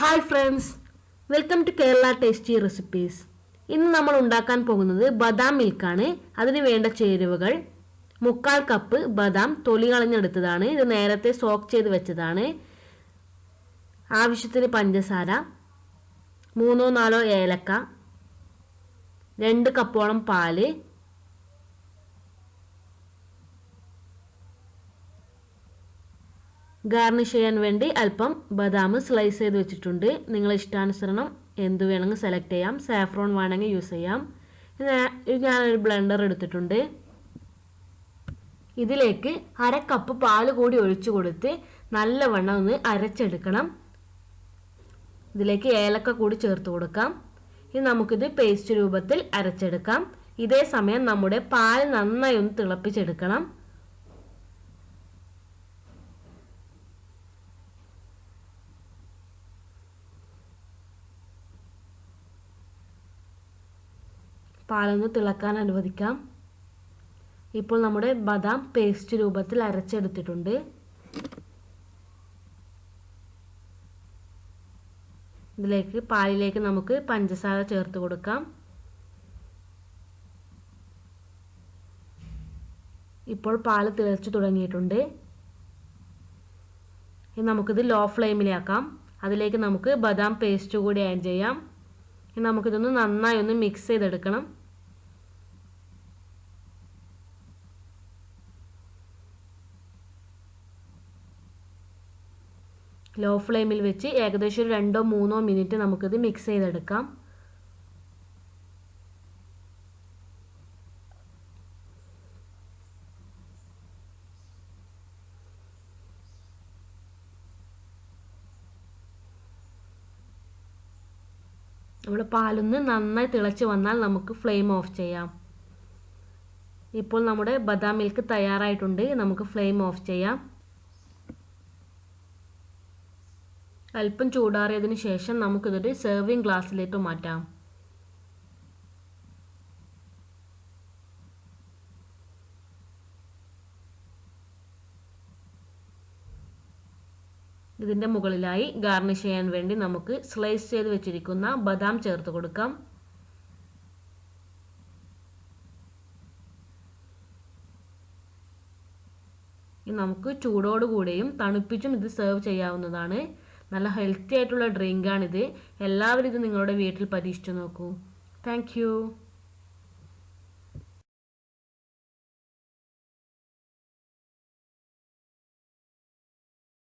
Hi friends welcome to Kerala tasty recipes ഇന്ന് നമ്മൾ ഉണ്ടാക്കാൻ പോകുന്നത് ബദാം മിൽക്കാണ്. അതിന് വേണ്ട ചേരുവകൾ മുക്കാൽ കപ്പ് ബദാം തൊലി കളഞ്ഞെടുത്തതാണ്. ഇത് നേരത്തെ സോക്ക് ചെയ്ത് വെച്ചതാണ്. ആവശ്യത്തിന് പഞ്ചസാര മൂന്നോ നാലോ ഏലക്ക രണ്ട് കപ്പോളം പാൽ ഗാർണിഷ് ചെയ്യാൻ വേണ്ടി അല്പം ബദാം സ്ലൈസ് ചെയ്ത് വെച്ചിട്ടുണ്ട്. നിങ്ങൾ ഇഷ്ടാനുസരണം എന്ത് വേണമെങ്കിൽ സെലക്ട് ചെയ്യാം. സാഫ്രോൺ വേണമെങ്കിൽ യൂസ് ചെയ്യാം. ഞാനൊരു ബ്ലെൻഡർ എടുത്തിട്ടുണ്ട്. ഇതിലേക്ക് അര കപ്പ് പാൽ കൂടി ഒഴിച്ചു കൊടുത്ത് നല്ലവണ്ണം ഒന്ന് അരച്ചെടുക്കണം. ഇതിലേക്ക് ഏലക്ക കൂടി ചേർത്ത് കൊടുക്കാം. ഇനി നമുക്കിത് പേസ്റ്റ് രൂപത്തിൽ അരച്ചെടുക്കാം. ഇതേ സമയം നമ്മുടെ പാൽ നന്നായി ഒന്ന് തിളപ്പിച്ചെടുക്കണം. പാലൊന്ന് തിളക്കാൻ അനുവദിക്കാം. ഇപ്പോൾ നമ്മുടെ ബദാം പേസ്റ്റ് രൂപത്തിൽ അരച്ചെടുത്തിട്ടുണ്ട്. ഇതിലേക്ക് പാലിലേക്ക് നമുക്ക് പഞ്ചസാര ചേർത്ത് കൊടുക്കാം. ഇപ്പോൾ പാൽ തിളച്ചു തുടങ്ങിയിട്ടുണ്ട്. ഇനി നമുക്കിത് ലോ ഫ്ലെയിമിലാക്കാം അതിലേക്ക് നമുക്ക് ബദാം പേസ്റ്റ് കൂടി ആഡ് ചെയ്യാം. ഇനി നമുക്കിതൊന്ന് നന്നായി ഒന്ന് മിക്സ് ചെയ്തെടുക്കണം. ലോ ഫ്ലെയിമിൽ വെച്ച് ഏകദേശം ഒരു രണ്ടോ മൂന്നോ മിനിറ്റ് നമുക്കിത് മിക്സ് ചെയ്തെടുക്കാം. നമ്മുടെ പാലൊന്ന് നന്നായി തിളച്ച് വന്നാൽ നമുക്ക് ഫ്ലെയിം ഓഫ് ചെയ്യാം. ഇപ്പോൾ നമ്മുടെ ബദാം മിൽക്ക് തയ്യാറായിട്ടുണ്ട്. നമുക്ക് ഫ്ലെയിം ഓഫ് ചെയ്യാം. അല്പം ചൂടാറിയതിന് ശേഷം നമുക്കിതൊരു സെർവിങ് ഗ്ലാസ്സിലേക്ക് മാറ്റാം. ഇതിന്റെ മുകളിലായി ഗാർണിഷ് ചെയ്യാൻ വേണ്ടി നമുക്ക് സ്ലൈസ് ചെയ്ത് വെച്ചിരിക്കുന്ന ബദാം ചേർത്ത് കൊടുക്കാം. നമുക്ക് ചൂടോടുകൂടിയും തണുപ്പിച്ചും ഇത് സെർവ് ചെയ്യാവുന്നതാണ്. നല്ല ഹെൽത്തി ആയിട്ടുള്ള ഡ്രിങ്കാണിത് എല്ലാവരും ഇത് നിങ്ങളുടെ വീട്ടിൽ പരീക്ഷിച്ചു നോക്കൂ. താങ്ക്